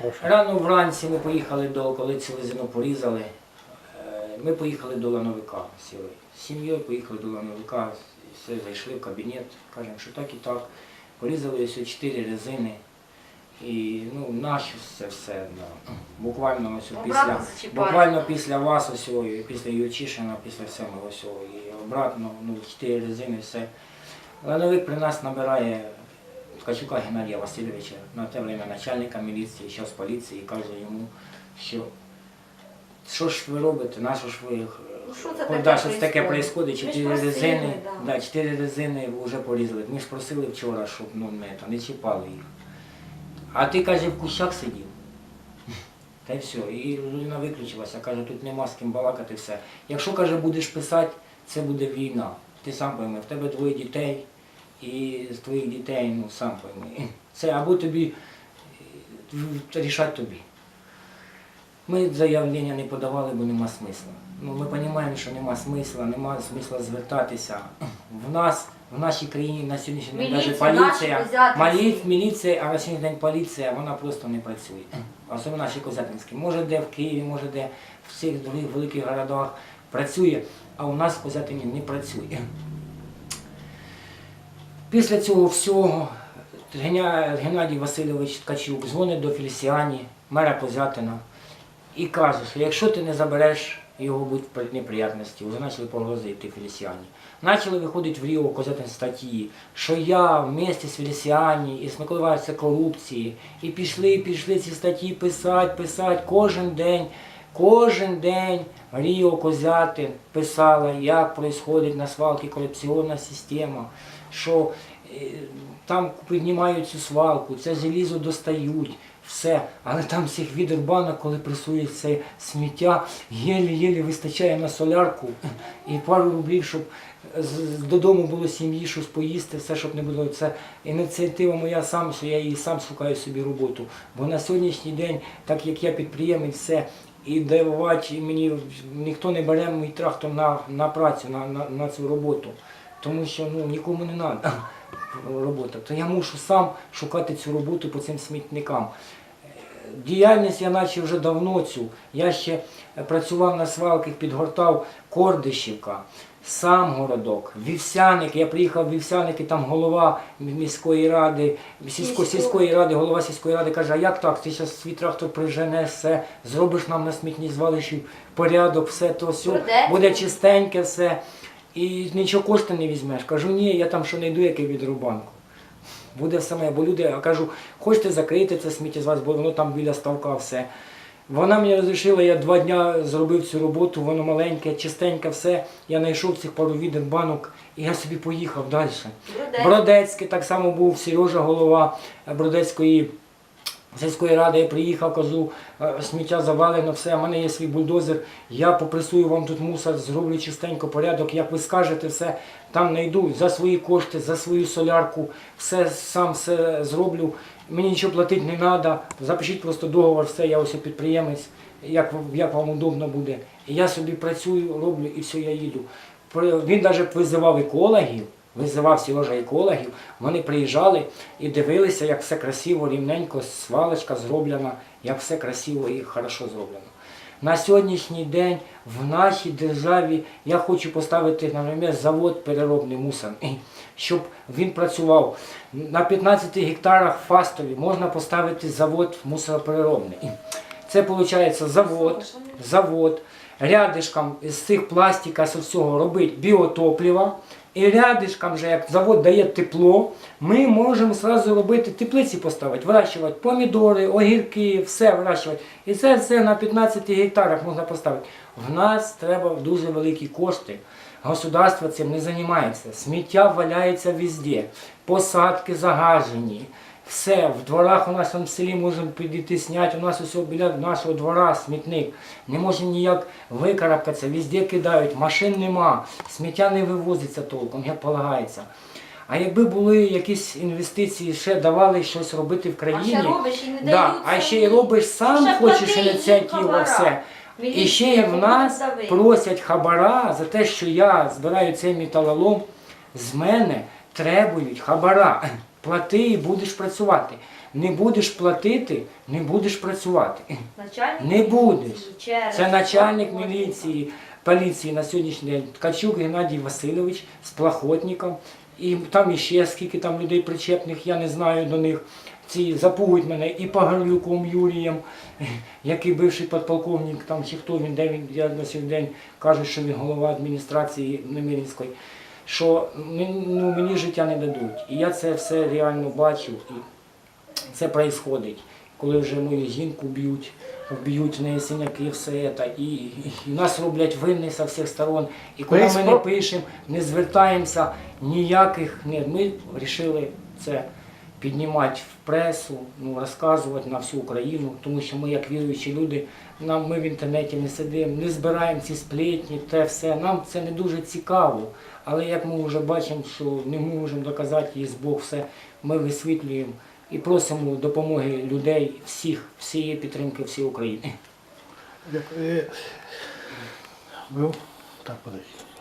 Прошу. Рано вранці ми поїхали до, коли цю резину порізали, е, ми поїхали до лановика сіли. З сім'єю поїхали до лановика, все, зайшли в кабінет, кажемо, що так і так. Порізали ось чотири резини. І ну, наші це все. Да. Буквально ось після, буквально після вас, ось, після Юрчишина, після всього ось, і обратно, ну, чотири резини, все. Лановик при нас набирає Ткачука Геннадія Васильовича, на те время начальника міліції, зараз поліції, і каже йому, що що ж ви робите, на що ж ви Ну, це таке да, щось таке происходить? чотири резини, да. да, чотири резини вже порізали. Ми ж просили вчора, щоб ну, не, то, не чіпали їх. А ти, каже, в кущах сидів. Та й все. І людина виключилася, каже, тут нема з ким балакати все. Якщо, каже, будеш писати, це буде війна. Ти сам пойми, в тебе двоє дітей, і з твоїх дітей, ну сам пойми. Це або тобі е, рішать тобі. Ми заявлення не подавали, бо нема смисла. Ну, ми розуміємо, що нема смисла, нема смисла звертатися. В нас, в нашій країні на сьогоднішній день навіть поліція, наші малі- міліція, а на сьогоднішній день поліція, вона просто не працює. Особливо наші козятинські. Може де в Києві, може де в всіх других великих городах працює, а у нас в Козятині не працює. Після цього всього Геннадій Васильович Ткачук дзвонить до Фелісіані, мера Козятина, і каже, що якщо ти не забереш його будуть неприятності, вже почали погрози йти Фелісіані. Почали виходити в Ріо Козятин статті, що я вместе з Фелісіані і Миколаєвою корупції. І пішли, пішли ці статті писати, писати кожен день. Кожен день Ріо Козятин писала, як відбувається на свалці корупційна система, що е, там піднімають цю свалку, це желізо достають, все. Але там всіх відер банок, коли пресують це сміття, єлі-єлі вистачає на солярку і пару рублів, щоб з- додому було сім'ї щось поїсти, все, щоб не було. Це ініціатива моя сам, що я її сам шукаю собі роботу. Бо на сьогоднішній день, так як я підприємець, все. І давати мені ніхто не бере мій трактор на, на працю, на, на, на цю роботу. Тому що ну, нікому не треба робота. То я мушу сам шукати цю роботу по цим смітникам. Діяльність я наче вже давно цю. Я ще працював на свалках, підгортав Кордишівка, сам городок, Вівсяник. Я приїхав в Вівсяники, там голова міської ради, сільсько, сільської ради, голова сільської ради каже, а як так? Ти зараз свій трактор приженеш, все, зробиш нам на смітній звалищі порядок, все то все, буде чистеньке все. І нічого кошти не візьмеш. Кажу, ні, я там що не йду, який від рубанку. Буде саме, бо люди, я кажу, хочете закрити це сміттєзваль, бо воно там біля ставка все. Вона мені розрішила, я два дні зробив цю роботу, воно маленьке, чистеньке все. Я знайшов цих пару відер банок і я собі поїхав далі. Бродець. Бродецький так само був Сережа голова Бродецької сільської ради. Я приїхав, кажу, «Е, сміття завалено, все, в мене є свій бульдозер, я попресую вам тут мусор, зроблю чистенько порядок, як ви скажете, все там знайду за свої кошти, за свою солярку, все сам все зроблю. Мені нічого платити не треба. Запишіть просто договор, все, я ось підприємець, як, як вам удобно буде. Я собі працюю, роблю і все, я їду. Він навіть визивав екологів, визивав Сережа екологів, вони приїжджали і дивилися, як все красиво, рівненько, свалочка зроблена, як все красиво і хорошо зроблено. На сьогоднішній день в нашій державі я хочу поставити, наприклад, завод переробний мусорний, щоб він працював. На 15 гектарах фастові можна поставити завод мусоропереробний. Це виходить завод, завод, рядишком з цих пластика, з всього робить біотоплива. І рядишком, вже як завод дає тепло, ми можемо зразу робити теплиці поставити, вирощувати помідори, огірки, все вирощувати. І це все на 15 гектарах можна поставити. В нас треба дуже великі кошти. Государство цим не займається. Сміття валяється везде, посадки загажені. Все, в дворах у нас в селі можемо підійти зняти. У нас усе біля нашого двора смітник. Не можемо ніяк викарабкатися, везде кидають, машин нема, сміття не вивозиться толком, як полагається. А якби були якісь інвестиції, ще давали щось робити в А країні, ще робиш і не да, дають. а ще й робиш сам, Ще хочеш ініціативу, все. І ще й в нас просять хабара за те, що я збираю цей металолом, з мене требують хабара. Плати і будеш працювати. Не будеш платити, не будеш працювати. Начальник Не будеш. через Це начальник міліції, поліції на сьогоднішній день Ткачук Геннадій Васильович з Плахотником. І там іще скільки там людей причепних, я не знаю до них. Ці запугують мене і Погарлюком Юрієм, який бивший підполковник, там чи хто він, де він, я на сьогодні день кажуть, що він голова адміністрації Немирівської, що ну, мені життя не дадуть. І я це все реально бачив. І це відбувається, коли вже мою жінку б'ють, б'ють в неї синяки, все це, і, і, і нас роблять винні з всіх сторон. І коли ми не пишемо, не звертаємося ніяких, ні, ми вирішили це піднімати в пресу, ну, розказувати на всю Україну, тому що ми, як віруючі люди, нам ми в інтернеті не сидимо, не збираємо ці сплетні, те все. Нам це не дуже цікаво. Але як ми вже бачимо, що не можемо доказати, є Бог все, ми висвітлюємо і просимо допомоги людей, всіх, всієї підтримки всієї України. Дякую. Е, Так, подожди.